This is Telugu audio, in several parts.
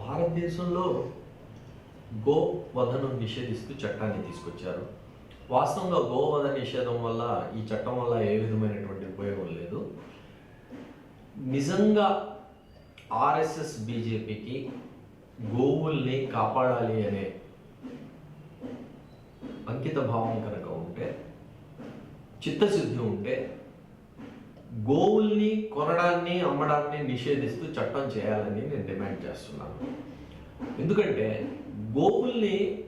భారతదేశంలో గో వధను నిషేధిస్తూ చట్టాన్ని తీసుకొచ్చారు. వాస్తవంగా గోవధ నిషేధం వల్ల ఈ చట్టం వల్ల ఏ విధమైనటువంటి ఉపయోగం లేదు. నిజంగా ఆర్ఎస్ఎస్ బీజేపీకి గోవుల్ని కాపాడాలి అనే అంకిత భావం కనుక ఉంటే చిత్తశుద్ధి ఉంటే గోవుల్ని కొనడాన్ని అమ్మడాన్ని నిషేధిస్తూ చట్టం చేయాలని నేను డిమాండ్ చేస్తున్నాను. ఎందుకంటే గోవుల్ని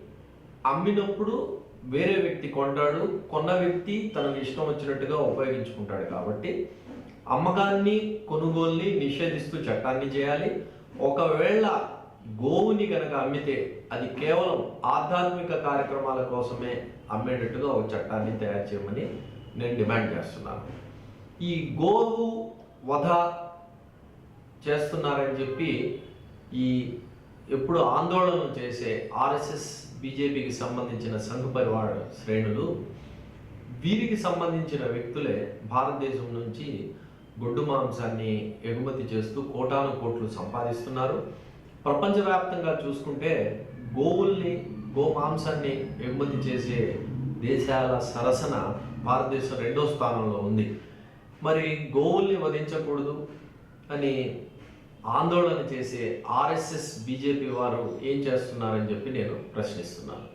అమ్మినప్పుడు వేరే వ్యక్తి కొంటాడు కొన్న వ్యక్తి తనకు ఇష్టం వచ్చినట్టుగా ఉపయోగించుకుంటాడు కాబట్టి అమ్మకాన్ని కొనుగోలుని నిషేధిస్తూ చట్టాన్ని చేయాలి. ఒకవేళ గోవుని కనుక అమ్మితే అది కేవలం ఆధ్యాత్మిక కార్యక్రమాల కోసమే అమ్మేటట్టుగా ఒక చట్టాన్ని తయారు చేయమని నేను డిమాండ్ చేస్తున్నాను. ఈ గోవు వధ చేస్తున్నారని చెప్పి ఈ ఎప్పుడు ఆందోళన చేసే ఆర్ఎస్ఎస్ బీజేపీకి సంబంధించిన సంఘ పరివార శ్రేణులు వీరికి సంబంధించిన వ్యక్తులే భారతదేశం నుంచి గొడ్డు మాంసాన్ని ఎగుమతి చేస్తూ కోటాను కోట్లు సంపాదిస్తున్నారు. ప్రపంచవ్యాప్తంగా చూసుకుంటే గోవుల్ని గో మాంసాన్ని ఎగుమతి చేసే దేశాల సరసన భారతదేశం రెండో స్థానంలో ఉంది. మరి గోవుల్ని వధించకూడదు అని ఆందోళన చేసే ఆర్ఎస్ఎస్ బీజేపీ వారు ఏం చేస్తున్నారని చెప్పి నేను ప్రశ్నిస్తున్నాను.